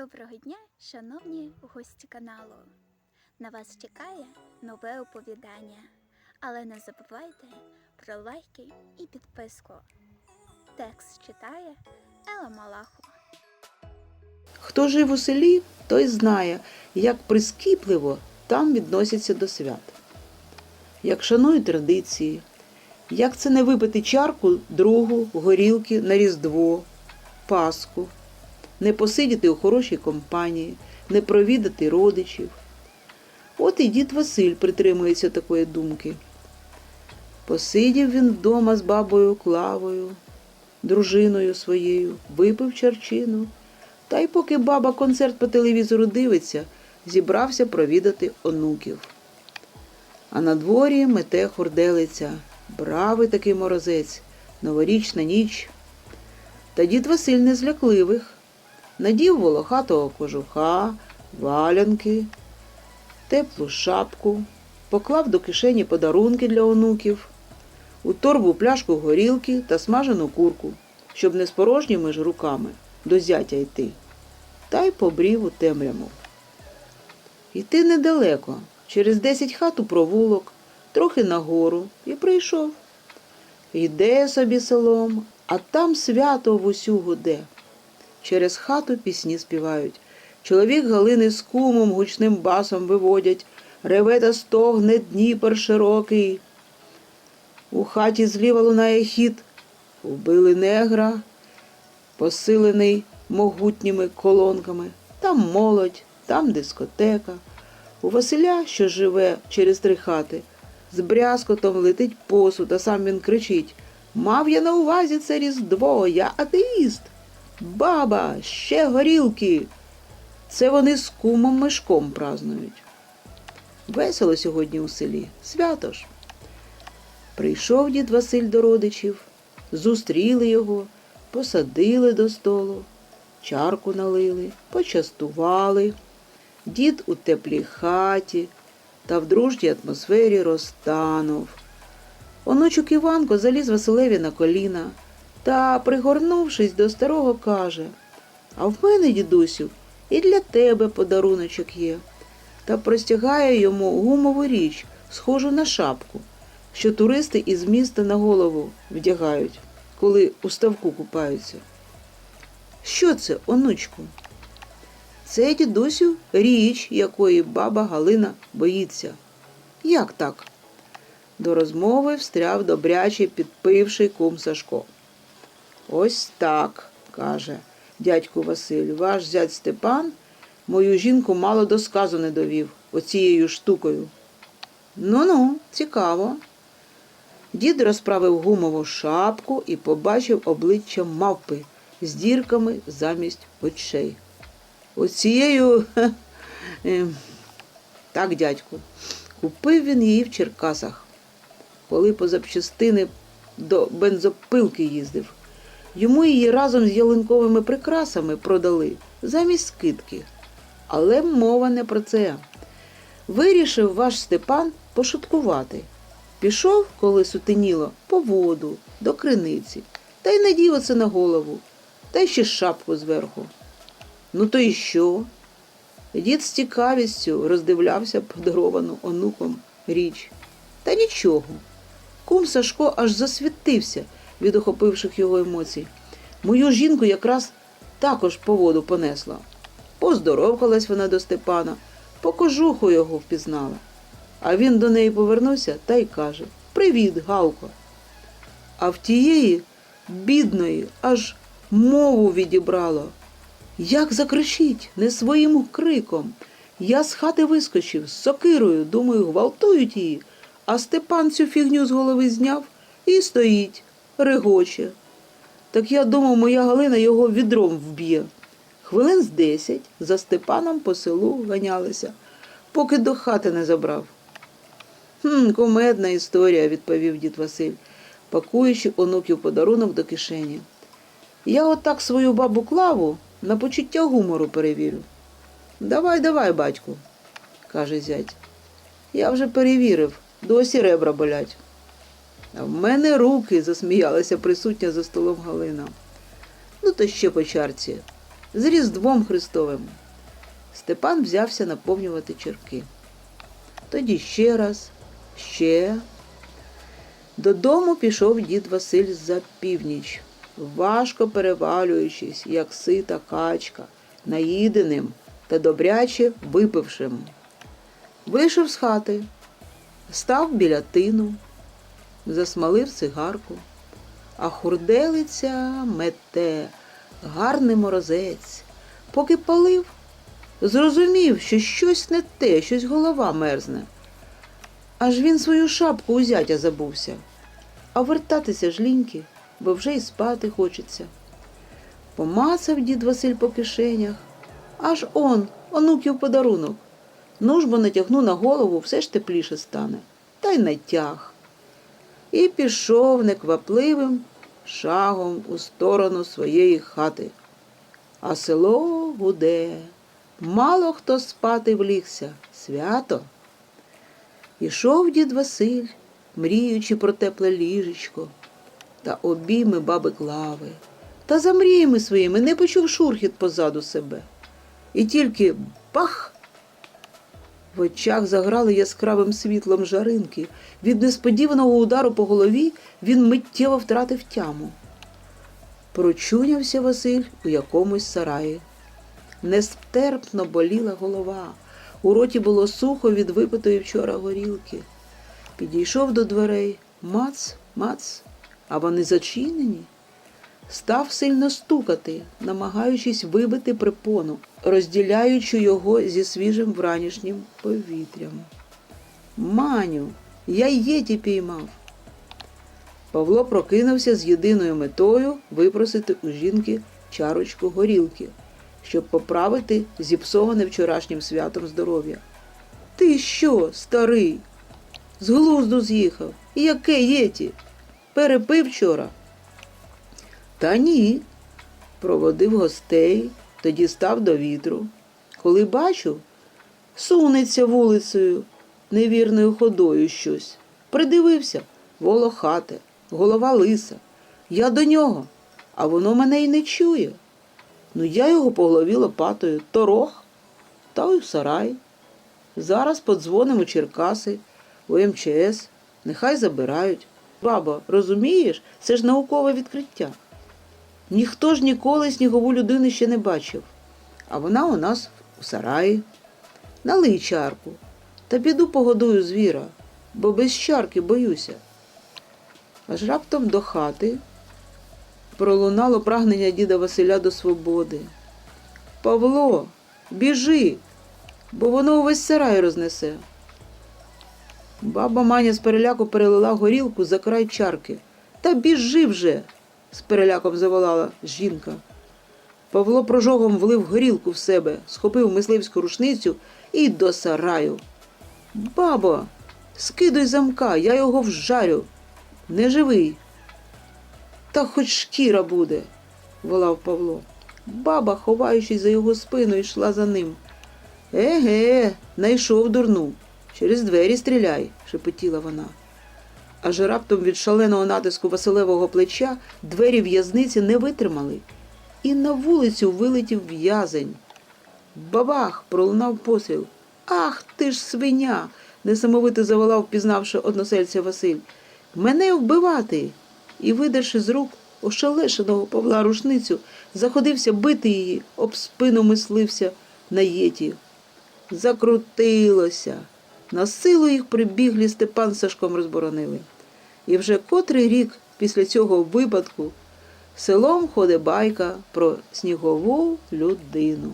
Доброго дня, шановні гості каналу! На вас чекає нове оповідання. Але не забувайте про лайки і підписку. Текст читає Ела Малахова. Хто жив у селі, той знає, як прискіпливо там відносяться до свят, як шанують традиції, як це не випити чарку другу, горілки на Різдво, Пасху, не посидіти у хорошій компанії, не провідати родичів. От і дід Василь притримується такої думки. Посидів він вдома з бабою Клавою, дружиною своєю, випив чарчину. Та й поки баба концерт по телевізору дивиться, зібрався провідати онуків. А на дворі мете хурделиця, бравий такий морозець, новорічна ніч. Та дід Василь не з лякливих. Надів волохатого кожуха, валянки, теплу шапку, поклав до кишені подарунки для онуків, у торбу пляшку горілки та смажену курку, щоб не з порожніми ж руками до зятя йти, та й побрів у темряву. Йти недалеко, через десять хат у провулок, трохи нагору, і прийшов. Йде собі селом, а там свято в усю гуде. Через хату пісні співають. Чоловік Галини з кумом гучним басом виводять, реве та стогне Дніпер широкий. У хаті зліва лунає хід, вбили негра, посилений могутніми колонками. Там молодь, там дискотека. У Василя, що живе через три хати, з брязкотом летить посуд, а сам він кричить Мав я на увазі це різдво, я атеїст. Баба, ще горілки. Це вони з кумом мишком празнують. Весело сьогодні у селі, свято ж. Прийшов дід Василь до родичів, зустріли його, посадили до столу, чарку налили, почастували. Дід у теплій хаті та в дружній атмосфері розтанув. Онучок Іванко заліз Василеві на коліна та, пригорнувшись до старого, каже А в мене, дідусю, і для тебе подаруночок є. Та простягає йому гумову річ, схожу на шапку, що туристи із міста на голову вдягають, коли у ставку купаються. Що це, онучку? Це, дідусю, річ, якої баба Галина боїться. Як так? До розмови встряв добряче підпивший кум Сашко. Ось так, каже дядьку Василь, ваш зять Степан мою жінку мало до сказу не довів оцією штукою. Ну ну, цікаво. Дід розправив гумову шапку і побачив обличчя мавпи з дірками замість очей. Оцією. е, Так, дядьку, купив він її в Черкасах, коли по запчастини до бензопилки їздив. Йому її разом з ялинковими прикрасами продали замість скидки. Але мова не про це. Вирішив ваш Степан пошуткувати. Пішов, коли сутеніло, по воду, до криниці, та й надів оце на голову, та й ще шапку зверху. Ну то й що? Дід з цікавістю роздивлявся подаровану онуком річ. Та нічого. Кум Сашко аж засвітився від охопивших його емоцій. Мою жінку якраз також по воду понесла. Поздоровкалась вона до Степана, по кожуху його впізнала. А він до неї повернувся та й каже Привіт, Галко. А в тієї, бідної, аж мову відібрало. Як закричить, не своїм криком. Я з хати вискочив з сокирою, думаю, гвалтують її, а Степан цю фігню з голови зняв і стоїть, регоче. Так я думав, моя Галина його відром вб'є. Хвилин з десять за Степаном по селу ганялися, поки до хати не забрав. Хм, кумедна історія, відповів дід Василь, пакуючи онуків подарунок до кишені. Я отак свою бабу клаву на почуття гумору перевірю. Давай, давай, батьку, каже зять. Я вже перевірив, досі ребра болять. В мене руки, засміялася присутня за столом Галина. Ну, то ще по чарці. з Різдвом Христовим. Степан взявся наповнювати черки. Тоді ще раз, ще. Додому пішов дід Василь за північ, важко перевалюючись, як сита качка, наїденим та добряче випившим. Вийшов з хати, став біля тину, засмалив цигарку, а хурделиця мете, гарний морозець. Поки палив, зрозумів, що щось не те, щось голова мерзне. Аж він свою шапку у зятя забувся. А вертатися ж ліньки, бо вже й спати хочеться. Помацав дід Василь по кишенях, аж он, онуків подарунок. Ну ж бо натягну на голову, все ж тепліше стане, та й натяг. І пішов неквапливим шагом у сторону своєї хати. А село гуде. Мало хто спати влігся. Свято. Ішов дід Василь, мріючи про тепле ліжечко та обійми баби Клави. Та за мріями своїми не почув шурхіт позаду себе. І тільки бах! В очах заграли яскравим світлом жаринки. Від несподіваного удару по голові він миттєво втратив тяму. Прочунявся Василь у якомусь сараї. Нестерпно боліла голова. У роті було сухо від випитої вчора горілки. Підійшов до дверей. Мац, мац, а вони зачинені. Став сильно стукати, намагаючись вибити припону, розділяючи його зі свіжим вранішнім повітрям. Маню, я єті піймав. Павло прокинувся з єдиною метою випросити у жінки чарочку горілки, щоб поправити зіпсоване вчорашнім святом здоров'я. Ти що, старий? З глузду з'їхав. Яке єті? Перепив вчора. Та ні. Проводив гостей, тоді став до вітру. Коли бачу, сунеться вулицею невірною ходою щось. Придивився, волохате, голова лиса. Я до нього, а воно мене й не чує. Ну, я його по голові лопатою торох та й в сарай. Зараз подзвонимо Черкаси, у МЧС, нехай забирають. Баба, розумієш, це ж наукове відкриття. Ніхто ж ніколи снігову людину ще не бачив. А вона у нас у сараї. Налий чарку. Та піду погодую звіра, бо без чарки боюся. Аж раптом до хати пролунало прагнення діда Василя до свободи. Павло, біжи, бо воно увесь сарай рознесе. Баба Маня з переляку перелила горілку за край чарки. Та біжи вже, з переляком заволала жінка. Павло прожогом влив горілку в себе, схопив мисливську рушницю і до сараю. Бабо, скидуй замка, я його вжарю. Не живий. Та хоч шкіра буде, волав Павло. Баба, ховаючись за його спину, йшла за ним. Еге, найшов дурну. Через двері стріляй, шепотіла вона. Аж раптом від шаленого натиску Василевого плеча двері в'язниці не витримали, і на вулицю вилетів в'язень. Бабах! пролунав постріл. Ах ти ж свиня! несамовито заволав, пізнавши односельця Василь. Мене вбивати. І, видерши з рук ошелешеного Павла рушницю, заходився бити її, об спину мислився на єті. Закрутилося. На силу їх прибіглі Степан з Сашком розборонили. І вже котрий рік після цього випадку селом ходить байка про снігову людину.